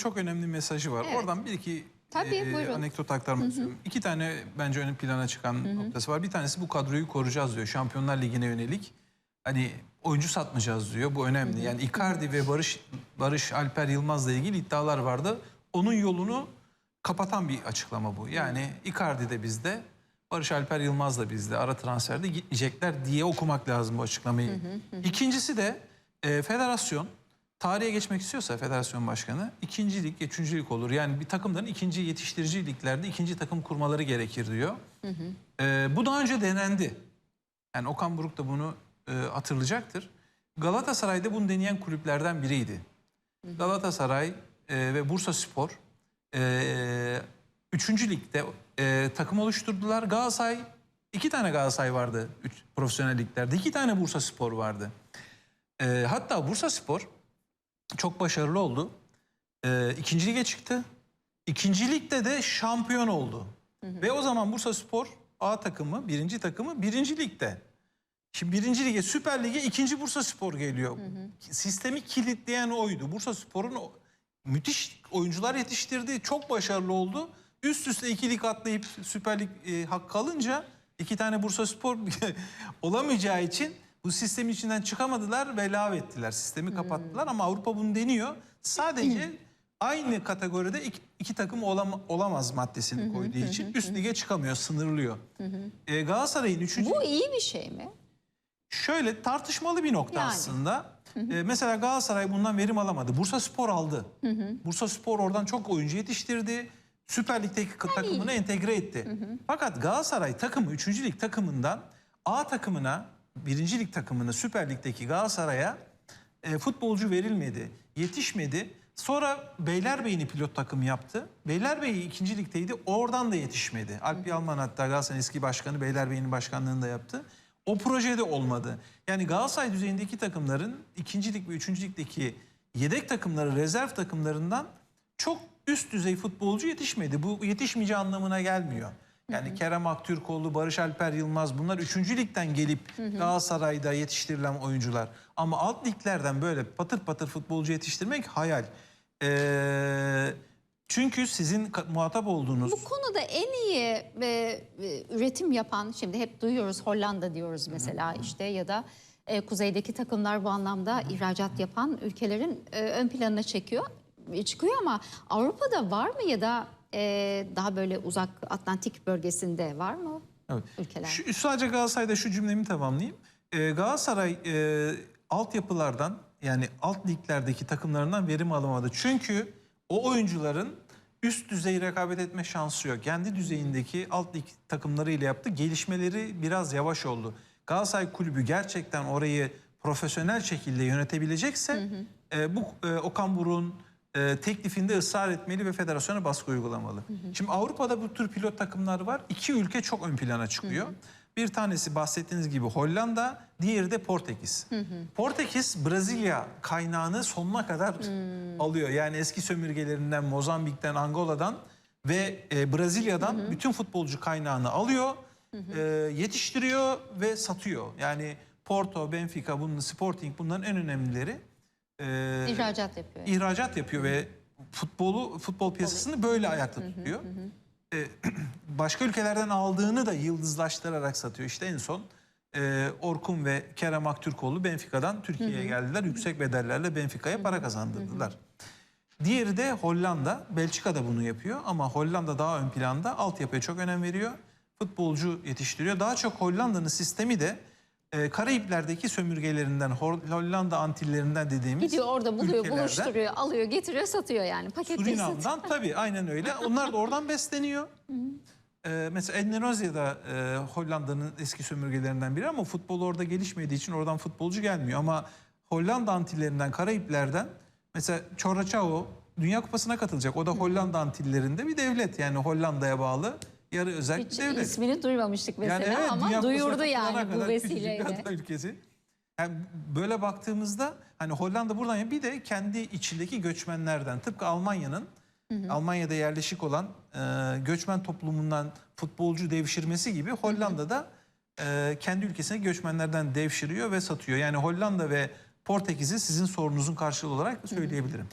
çok önemli mesajı var. Evet. Oradan bir iki Tabii, e, buyurun. anekdot aktarmak istiyorum. İki tane bence ön plana çıkan noktası var. Bir tanesi bu kadroyu koruyacağız diyor. Şampiyonlar Ligi'ne yönelik. Hani oyuncu satmayacağız diyor. Bu önemli. Yani Icardi ve Barış Barış Alper Yılmaz'la ilgili iddialar vardı. Onun yolunu kapatan bir açıklama bu. Yani Icardi de bizde, Barış Alper Yılmaz da bizde. Ara transferde gitmeyecekler diye okumak lazım bu açıklamayı. İkincisi de e, federasyon tarihe geçmek istiyorsa federasyon başkanı ikincilik, üçüncülük olur. Yani bir takımların ikinci yetiştirici liglerde ikinci takım kurmaları gerekir diyor. E, bu daha önce denendi. Yani Okan Buruk da bunu e, hatırlayacaktır. Galatasaray'da bunu deneyen kulüplerden biriydi. Galatasaray e, ve Bursa Spor e, üçüncü ligde e, takım oluşturdular. Galatasaray, iki tane Galatasaray vardı üç, profesyonel liglerde. iki tane Bursa Spor vardı. E, hatta Bursa Spor çok başarılı oldu. E, ikinci lige çıktı. İkinci ligde de şampiyon oldu. Ve o zaman Bursa Spor A takımı, birinci takımı birinci ligde. Şimdi birinci lige, Süper Lig'e ikinci Bursa Spor geliyor. Sistemi kilitleyen oydu. Bursa Spor'un müthiş oyuncular yetiştirdi. Çok başarılı oldu. Üst üste iki lig atlayıp Süper Lig e, hakkı alınca iki tane Bursa Spor olamayacağı için bu sistemin içinden çıkamadılar ve lav ettiler. Sistemi kapattılar ama Avrupa bunu deniyor. Sadece aynı kategoride iki, iki takım olama- olamaz maddesini koyduğu için üst lige çıkamıyor, sınırlıyor. E, Galatasaray'ın üçüncü Bu iyi bir şey mi? Şöyle tartışmalı bir nokta Yani. aslında. Ee, mesela Galatasaray bundan verim alamadı. Bursa Spor aldı. Bursa Spor oradan çok oyuncu yetiştirdi. Süper Lig'deki takımını entegre etti. Fakat Galatasaray takımı 3. lig takımından A takımına, 1. lig takımına Süper Lig'deki Galatasaray'a e, futbolcu verilmedi. Yetişmedi. Sonra Beylerbeyi'ni pilot takım yaptı. Beylerbeyi 2. ligdeydi. Oradan da yetişmedi. Alp Yalman hatta Galatasaray'ın eski başkanı Beylerbeyi'nin başkanlığını da yaptı. O projede olmadı. Yani Galatasaray düzeyindeki takımların ikinci lig ve üçüncü ligdeki yedek takımları, rezerv takımlarından çok üst düzey futbolcu yetişmedi. Bu yetişmeyeceği anlamına gelmiyor. Yani Kerem Aktürkoğlu, Barış Alper Yılmaz bunlar üçüncü ligden gelip Galatasaray'da yetiştirilen oyuncular. Ama alt liglerden böyle patır patır futbolcu yetiştirmek hayal. Ee, çünkü sizin muhatap olduğunuz... Bu konuda en iyi e, e, üretim yapan, şimdi hep duyuyoruz Hollanda diyoruz mesela işte ya da e, kuzeydeki takımlar bu anlamda ihracat yapan ülkelerin e, ön planına çekiyor, e, çıkıyor ama Avrupa'da var mı ya da e, daha böyle uzak Atlantik bölgesinde var mı Evet. ülkeler? Şu, sadece Galatasaray'da şu cümlemi tamamlayayım. Ee, Galatasaray e, altyapılardan yani alt liglerdeki takımlarından verim alamadı. Çünkü o oyuncuların üst düzey rekabet etme şansı yok. Kendi düzeyindeki alt lig takımlarıyla yaptı. Gelişmeleri biraz yavaş oldu. Galatasaray kulübü gerçekten orayı profesyonel şekilde yönetebilecekse e, bu e, Okan Buruk'un e, teklifinde ısrar etmeli ve federasyona baskı uygulamalı. Şimdi Avrupa'da bu tür pilot takımlar var. İki ülke çok ön plana çıkıyor. Bir tanesi bahsettiğiniz gibi Hollanda, diğeri de Portekiz. Portekiz Brezilya kaynağını sonuna kadar alıyor. Yani eski sömürgelerinden, Mozambik'ten, Angola'dan ve e, Brezilya'dan bütün futbolcu kaynağını alıyor, e, yetiştiriyor ve satıyor. Yani Porto, Benfica, bunun Sporting bunların en önemlileri. E, İhracat yapıyor. ihracat yapıyor ve futbolu futbol piyasasını böyle ayakta tutuyor. Ee, başka ülkelerden aldığını da yıldızlaştırarak satıyor. İşte en son e, Orkun ve Kerem Aktürkoğlu Benfica'dan Türkiye'ye geldiler. Yüksek bedellerle Benfica'ya para kazandırdılar. Diğeri de Hollanda. Belçika da bunu yapıyor ama Hollanda daha ön planda. Altyapıya çok önem veriyor. Futbolcu yetiştiriyor. Daha çok Hollanda'nın sistemi de e, Karayipler'deki sömürgelerinden, Hol- Hollanda Antillerinden dediğimiz Gidiyor orada buluyor, ülkelerden, buluşturuyor, alıyor, getiriyor, satıyor yani. Satıyor. Surinam'dan tabii aynen öyle. Onlar da oradan besleniyor. Ee, mesela Endonezya da e, Hollanda'nın eski sömürgelerinden biri ama futbol orada gelişmediği için oradan futbolcu gelmiyor. Ama Hollanda Antillerinden, Karayipler'den mesela Çorraçao Dünya Kupası'na katılacak. O da Hollanda Antillerinde bir devlet yani Hollanda'ya bağlı yarı özel Hiç devlet. ismini duymamıştık mesela Yani evet, ama duyurdu yani bu vesileyle. ülkesi. Yani böyle baktığımızda hani Hollanda buradan ya bir de kendi içindeki göçmenlerden tıpkı Almanya'nın Almanya'da yerleşik olan e, göçmen toplumundan futbolcu devşirmesi gibi Hollanda'da e, kendi ülkesine göçmenlerden devşiriyor ve satıyor. Yani Hollanda ve Portekiz'i sizin sorunuzun karşılığı olarak söyleyebilirim.